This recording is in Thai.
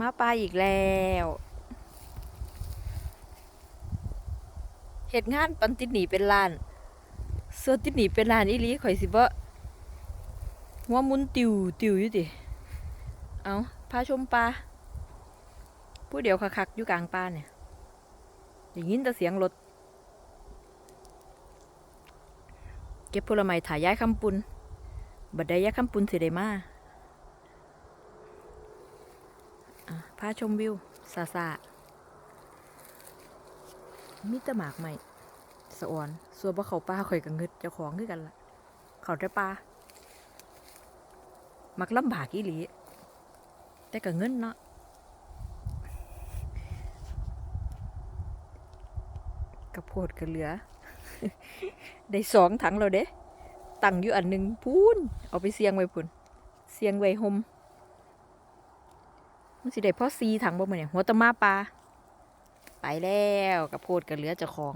มาปลาอีกแล้วเหตุงานปันติดหนีเป็นล้านเสื้อติดหนีเป็นล้านอีลีข่อยสิบ่หัวมุนติวติวอยู่ติเอาพาชมปลาผู้เดียวคักๆอยู่กลางป่าเนี่ยอย่างยินแต่เสียงรถเก็บผลไม้ถ่ายย้ายคำปุนบัดได้ย้ายคำปุนสิได้มาอะ พาชมวิวซาซามีแตะหมากใหม่สะออนสัวบ่เขาป้าข่อยกับเงิดเจ้าของคือกันละเขาได้ปลามักลำบากอีหลี แต่กับเงินเนาะกับโพดกับเหลือ ได้สองถังแล้วเด้ ตั้งอยู่อันหนึ่งพูนเอาไปเสียงไว้พุ่น เสียงไว้ห่ม มันสิได้พอซีถังบ่เมื้อเนี่ยหัวตะมาปลาไปแล้วกับโพดกับเหลือเจ้าของ